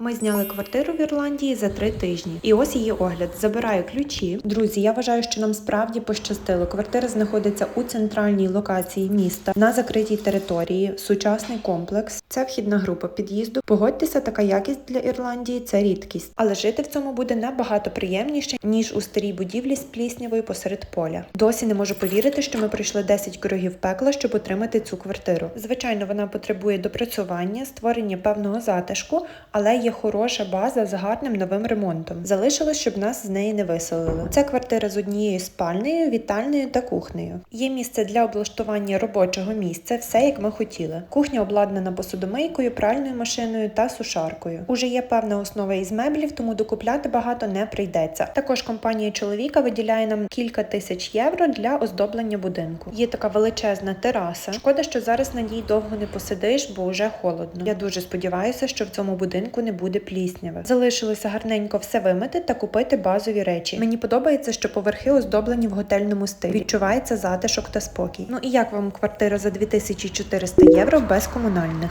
Ми зняли квартиру в Ірландії за три тижні. І ось її огляд. Забираю ключі. Друзі, я вважаю, що нам справді пощастило. Квартира знаходиться у центральній локації міста на закритій території, сучасний комплекс. Це вхідна група під'їзду. Погодьтеся, така якість для Ірландії це рідкість, але жити в цьому буде набагато приємніше ніж у старій будівлі з пліснявою посеред поля. Досі не можу повірити, що ми пройшли 10 кругів пекла, щоб отримати цю квартиру. Звичайно, вона потребує допрацювання, створення певного затишку, але є хороша база з гарним новим ремонтом. Залишилось, щоб нас з неї не виселили. Це квартира з однією спальнею, вітальнею та кухнею. Є місце для облаштування робочого місця, все як ми хотіли. Кухня обладнана посудомийкою, пральною машиною та сушаркою. Уже є певна основа із меблів, тому докупляти багато не прийдеться. Також компанія чоловіка виділяє нам кілька тисяч євро для оздоблення будинку. Є така величезна тераса. Шкода, що зараз на ній довго не посидиш, бо вже холодно. Я дуже сподіваюся, що в цьому будинку не буде плісняви. Залишилося гарненько все вимити та купити базові речі. Мені подобається, що поверхи оздоблені в готельному стилі. Відчувається затишок та спокій. Ну і як вам квартира за 2400 євро без комунальних?